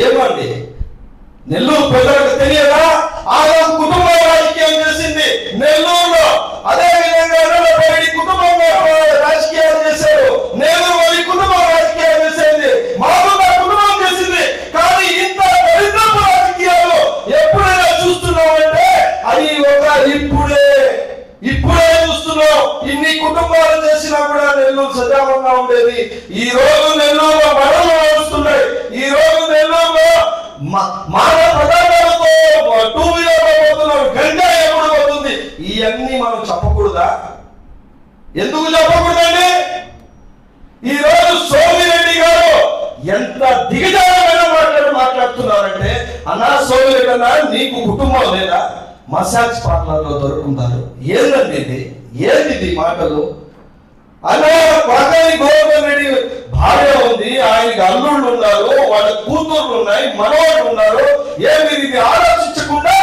ఏమండి? నెల్లూరు ప్రజలకు తెలియదా? ఆయన కుటుంబ రాజకీయం చేసింది నెల్లూరులో. అదే విధంగా కుటుంబం రాజకీయాలు చేశారు. నెల్లూరు వారి కుటుంబం రాజకీయాలు చేసేది మామూలుగా కుటుంబం చేసింది. కానీ ఇంత దరిద్రపు రాజకీయాలు ఎప్పుడైనా చూస్తున్నామంటే అది ఒక ఇప్పుడే ఇప్పుడే చూస్తున్నాం. ఇన్ని కుటుంబాలు చేసినా కూడా నెల్లూరు సజావంగా ఉండేది. ఈ రోజు నెల్లూరులో మరణం నడుస్తున్నాయి. ఈ రోజు మానవ పదార్థాలతో టూ వీలర్ పోతున్నారు గంగా ఎప్పుడు పోతుంది ఇవన్నీ మనం చెప్పకూడదా? ఎందుకు చెప్పకూడదండి? ఈ రోజు సోమిరెడ్డి గారు ఎంత దిగజారమైన మాట్లాడు మాట్లాడుతున్నారంటే అన్నా సోమిరెడ్డి అన్నా నీకు కుటుంబం లేదా? మసాజ్ పార్లర్లో దొరుకుతారు ఏందండి ఇది? ఏంది ఇది మాటలు? అలా కొడకని గోవర్ధన్ రెడ్డి భార్య ఉంది ఆయనకి అల్లుళ్ళు ఉన్నారు వాళ్ళ కూతుర్లు ఉన్నాయి మనవాళ్ళు ఉన్నారు ఏమి ఇది ఆలోచించకుండా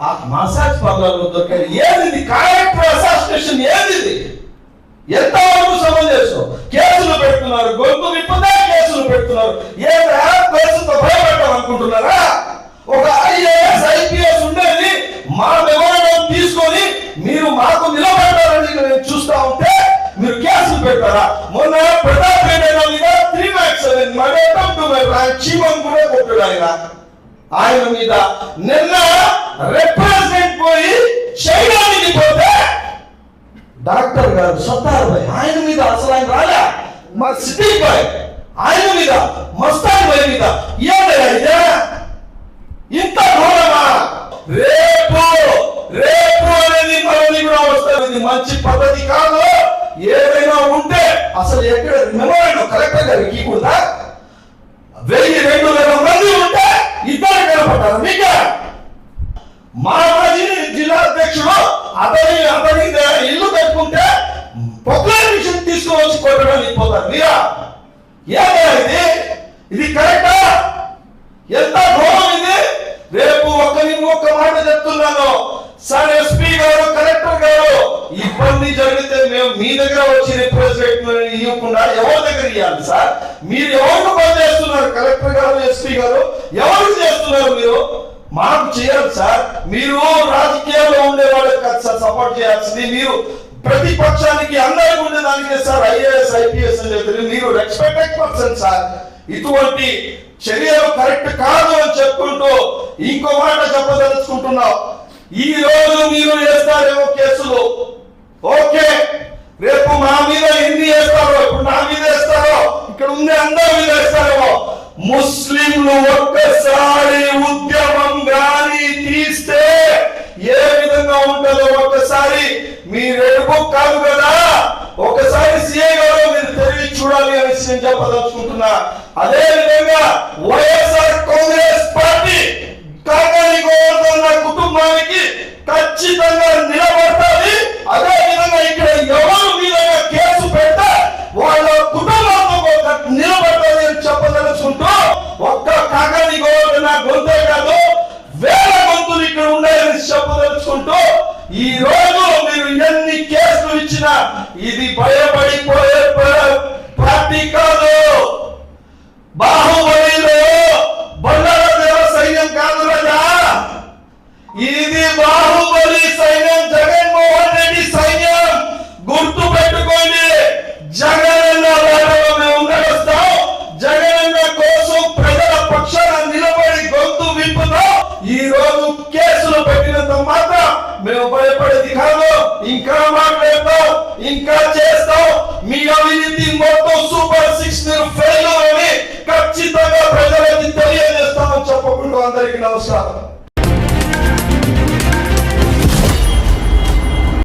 ఆ మసాజ్ పార్లర్లో దొరికారు ఏది ఇది? క్యారెక్టర్ ఏది ఇది? ఎంతవరకు సమంజసం కేసులు పెడుతున్నారు గొంతు విప్పదే కేసులు పెడుతున్నారు. ఏదా కేసుతో భయపెట్టాం అనుకుంటున్నారా ఒక ఐఏఎస్ ఐపీఎస్ ఉండేది మా వివరణ తీసుకొని మీరు మాకు నిలబెట్టారని నేను చూస్తా ఉంటే మీరు కేసులు పెట్టారా మొన్న ప్రతాప్ రెడ్డి అన్న మీద త్రీ మ్యాక్స్ ఆయన కూడా కొట్టుడు ఆయన ఆయన మీద నిన్న రిప్రజెంట్ పోయి చేయడానికి పోతే డాక్టర్ గారు సత్తార్ భాయ్ ఆయన మీద అసలు ఆయన రాలే. మా సిటీ బాయ్ ఆయన మీద మస్తాన్ భాయ్ మీద ఏదైనా ఇంత ఘోరమా? రేపు రేపు అనేది మనల్ని కూడా వస్తుంది. ఇది మంచి పద్ధతి కాదు. ఏదైనా ఉంటే అసలు ఎక్కడ మెమోరాండం కలెక్టర్ గారికి కూడా వెయ్యి రెండు వేల మంది ఉంటే ఇద్దరు నిలబడ్డారు. మీకే. మాజీ జిల్లా అధ్యక్షుడు అతని అతని ఇల్లు కట్టుకుంటే పొక్కుల విషయం తీసుకువచ్చి కొట్టడానికి పోతారు మీరా? ఏదా ఇది? ఇది కరెక్టా? ఎంత ఘోరం ఇది? రేపు ఒక్కరి ఒక్క మాట చెప్తున్నాను. సార్ ఎస్పీ మీ దగ్గర వచ్చి రిప్రజెంట్ ఇవ్వకుండా ఎవరి దగ్గర ఇవ్వాలి సార్? మీరు ఎవరికి పని చేస్తున్నారు? కలెక్టర్ గారు ఎస్పీ గారు ఎవరు చేస్తున్నారు మీరు? మాకు చేయాలి సార్. మీరు రాజకీయాల్లో ఉండే వాళ్ళకి కాదు సార్ సపోర్ట్ చేయాల్సింది మీరు. ప్రతిపక్షానికి అందరికి ఉండే సార్ ఐఏఎస్ ఐపీఎస్ అని చెప్పి మీరు రెస్పెక్టెడ్ పర్సన్ సార్. ఇటువంటి చర్యలు కరెక్ట్ కాదు అని చెప్పుకుంటూ ఇంకో మాట చెప్పదలుచుకుంటున్నావు ఈ రోజు మీరు వేస్తారేమో కేసులు. ఇక్కడ ఉండే అందరి వేస్తారేమో ముస్లింలు ఒక్కసారి ఉద్యమం గాని తీస్తే ఏ విధంగా ఉంటుందో ఒక్కసారి మీ రెడుపు కాదు కదా? ఒకసారి సీఏ గారు మీరు తెలివి చూడాలి అనేసి నేను చెప్పదలుచుకుంటున్నా. అదే విధంగా వైఎస్ఆర్ ఇక్కడ ఉన్నాయని చెప్పదలుచుకుంటూ ఈ రోజు మీరు ఎన్ని కేసులు ఇచ్చినా ఇది భయపడిపోయే పార్టీ అందరికీ నమస్కారం.